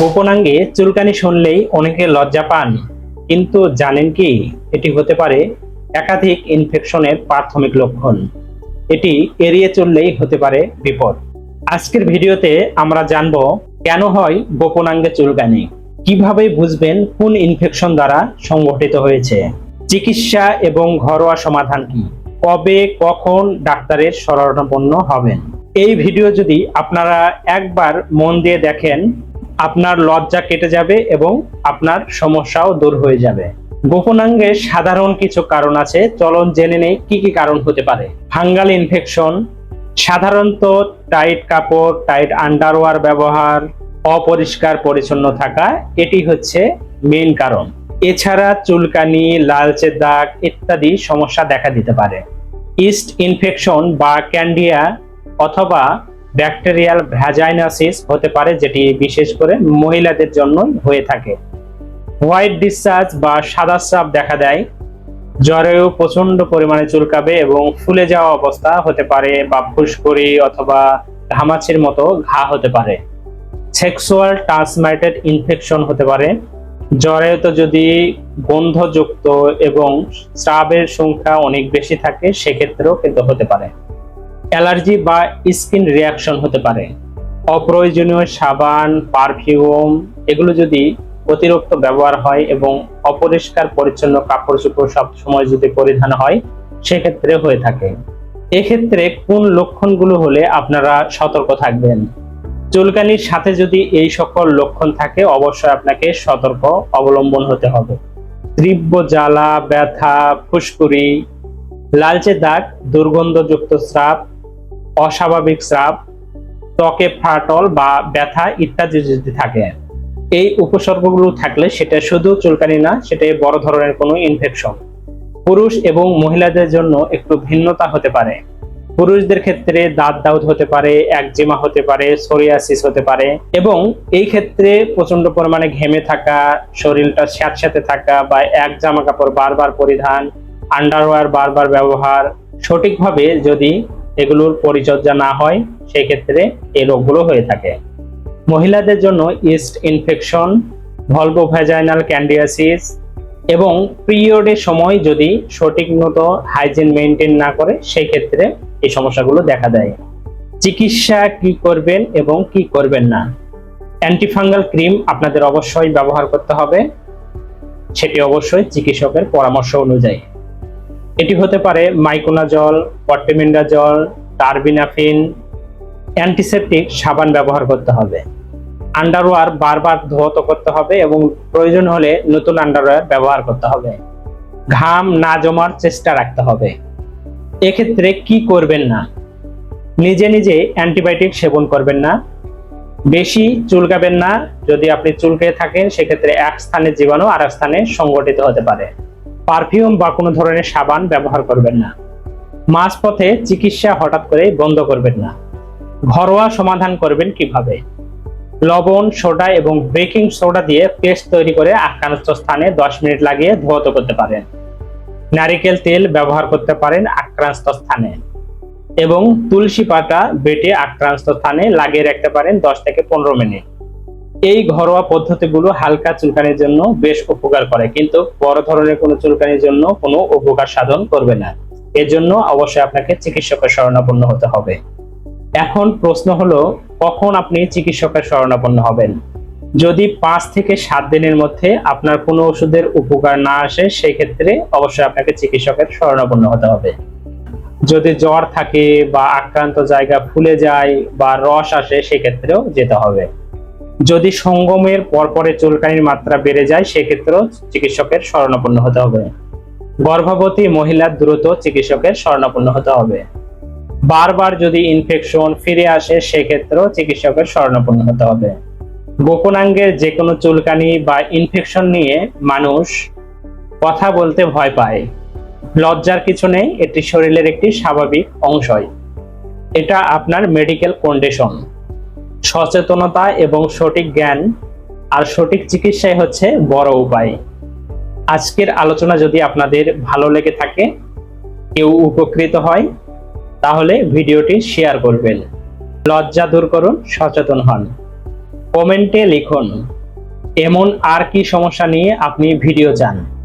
গোপনাঙ্গে চুলকানি শুনলেই অনেকে লজ্জা পান, কিন্তু জানেন কি এটি হতে পারে একাধিক ইনফেকশনের প্রাথমিক লক্ষণ। এটি এড়িয়ে চললেই হতে পারে বিপদ। আজকের ভিডিওতে আমরা জানব, কেন হয় গোপনাঙ্গে চুলকানি? কীভাবে বুঝবেন কোন ইনফেকশন দ্বারা সংঘটিত হয়েছে? চিকিৎসা এবং ঘরোয়া সমাধান কি? কবে, কখন ডাক্তারের শরণাপন্ন হবেন? এই ভিডিও যদি আপনারা একবার মন দিয়ে দেখেন আপনার লজ্জা কেটে যাবে এবং আপনার সমস্যাও দূর হয়ে যাবে। গোপনাঙ্গের সাধারণ কিছু কারণ আছে, চলন জেনে নেই কি কি কারণ হতে পারে। ফাঙ্গাল ইনফেকশন, সাধারণত টাইট কাপড়, টাইট আন্ডারওয়ার ব্যবহার, অপরিষ্কার পরিচ্ছন্ন থাকা, এটি হচ্ছে মেন কারণ। এছাড়া চুলকানি, লালচে দাগ ইত্যাদি সমস্যা দেখা দিতে পারে। ইস্ট ইনফেকশন বা ক্যান্ডিয়া অথবা ব্যাকটেরিয়াল ভ্যাজাইনাসিস হতে পারে, যেটি বিশেষ করে মহিলাদের জন্য হয়ে থাকে। হোয়াইট ডিসচার্জ বা সাদা স্রাব দেখা দেয়, জ্বরেও প্রচণ্ড পরিমাণে চুলকাবে এবং ফুলে যাওয়া অবস্থা হতে পারে বা ফুসকুড়ি অথবা ঘামাচির মতো ঘা হতে পারে। সেক্সুয়াল ট্রান্সমাইটেড ইনফেকশন হতে পারে। জ্বরে তো যদি গন্ধযুক্ত এবং স্রাবের সংখ্যা অনেক বেশি থাকে, সেক্ষেত্রেও কিন্তু হতে পারে। অ্যালার্জি বা স্কিন রিয়াকশন হতে পারে। অপ্রয়োজনীয় সাবান, পারফিউম, এগুলো যদি অতিরিক্ত ব্যবহার হয় এবং অপরিষ্কার পরিচ্ছন্ন কাপড় চোপড় সব সময় যদি পরিধান হয়, সেক্ষেত্রে হয়ে থাকে। এক্ষেত্রে কোন লক্ষণগুলো হলে আপনারা সতর্ক থাকবেন? চুলকানির সাথে যদি এই সকল লক্ষণ থাকে, অবশ্যই আপনাকে সতর্ক অবলম্বন হতে হবে। তীব্র জ্বালা, ব্যথা, ফুসকুড়ি, লালচে দাগ, দুর্গন্ধযুক্ত স্রাব অস্বাভাবিক স্রাব, ত্বকে ফাটল বা ব্যথা ইত্যাদি যদি থাকে, এই উপসর্গগুলো থাকলে সেটা শুধু চুলকানি না সেটা বড় ধরনের কোনো ইনফেকশন পুরুষ এবং মহিলাদের জন্য একটু ভিন্নতা হতে পারে। পুরুষদের ক্ষেত্রে দাঁত দাউদ হতে পারে, একজিমা হতে পারে, সোরিয়াসিস হতে পারে এবং এই ক্ষেত্রে প্রচণ্ড পরিমাণে ঘেমে থাকা, শরীরটা স্যাঁতস্যাঁতে থাকা বা এক জামা কাপড় বারবার পরিধান আন্ডারওয়্যার বারবার ব্যবহার, সঠিকভাবে যদি এগুলোর পরিচর্যা না হয় সেই ক্ষেত্রে এই রোগগুলো হয়ে থাকে। মহিলাদের জন্য ইস্ট ইনফেকশন ভলভোভ্যাজাইনাল ক্যান্ডিয়াসিস এবং পিরিয়ডের সময় যদি সঠিক মতো হাইজিন মেনটেন না করে সেই ক্ষেত্রে এই সমস্যাগুলো দেখা দেয়। চিকিৎসা কি করবেন এবং কি করবেন না? অ্যান্টিফাঙ্গাল ক্রিম আপনাদের অবশ্যই ব্যবহার করতে হবে। সেটি অবশ্যই চিকিৎসকের পরামর্শ অনুযায়ী। এটি হতে পারে মাইকোনা জল পট্টিমিন্ডা জল টার্বিনাফিন অ্যান্টিসেপটিক সাবান ব্যবহার করতে হবে। আন্ডারওয়ার বারবার ধোয়াত করতে হবে এবং প্রয়োজন হলে নতুন আন্ডারওয়ার ব্যবহার করতে হবে। ঘাম না জমার চেষ্টা রাখতে হবে। এক্ষেত্রে কি করবেন না? নিজে নিজে অ্যান্টিবায়োটিক সেবন করবেন না। বেশি চুলকাবেন না। যদি আপনি চুলকে থাকেন, সেক্ষেত্রে এক স্থানে জীবাণু আর স্থানে সংগঠিত হতে পারে। পারফিউম বা কোনো ধরনের সাবান ব্যবহার করবেন না। মাঝপথে চিকিৎসা হঠাৎ করে বন্ধ করবেন না। ঘরোয়া সমাধান করবেন কীভাবে? লবণ, সোডা এবং বেকিং সোডা দিয়ে পেস্ট তৈরি করে আক্রান্ত স্থানে দশ মিনিট লাগিয়ে ধোয়াত করতে পারেন। নারিকেল তেল ব্যবহার করতে পারেন আক্রান্ত স্থানে এবং তুলসী পাতা বেটে আক্রান্ত স্থানে লাগিয়ে রাখতে পারেন দশ থেকে পনেরো মিনিট। এই ঘরোয়া পদ্ধতিগুলো হালকা চুলকানির জন্য বেশ উপকার করে, কিন্তু বড় ধরনের কোনো চুলকানির জন্য কোনো উপকার সাধন করবে না। এর জন্য অবশ্যই আপনাকে চিকিৎসকের শরণাপন্ন হতে হবে। এখন প্রশ্ন হলো, কখন আপনি চিকিৎসকের শরণাপন্ন হবেন? যদি পাঁচ থেকে সাত দিনের মধ্যে আপনার কোনো ওষুধের উপকার না আসে সেই ক্ষেত্রে অবশ্যই আপনাকে চিকিৎসকের শরণাপন্ন হতে হবে। যদি জ্বর থাকে বা আক্রান্ত জায়গা ফুলে যায় বা রস আসে, সেক্ষেত্রেও যেতে হবে। যদি সঙ্গমের পরপরে চুলকানির মাত্রা বেড়ে যায়, সেক্ষেত্রেও চিকিৎসকের শরণাপন্ন হতে হবে। গর্ভবতী মহিলার দ্রুত চিকিৎসকের শরণাপন্ন হতে হবে। বারবার যদি ইনফেকশন ফিরে আসে, সেক্ষেত্রেও চিকিৎসকের শরণাপন্ন হতে হবে। গোপনাঙ্গের যে কোনো চুলকানি বা ইনফেকশন নিয়ে মানুষ কথা বলতে ভয় পায়। লজ্জার কিছু নেই, এটি শরীরের একটি স্বাভাবিক অংশই। এটা আপনার মেডিকেল কন্ডিশন সচেতনতা এবং সঠিক জ্ঞান আর সঠিক চিকিৎসাই হচ্ছে বড় উপায়। আজকের আলোচনা যদি আপনাদের ভালো লেগে থাকে, কেউ উপকৃত হয়, তাহলে ভিডিওটি শেয়ার করবেন। লজ্জা দূর করুন, সচেতন হন। কমেন্টে লিখুন, এমন আর কি সমস্যা নিয়ে আপনি ভিডিও চান?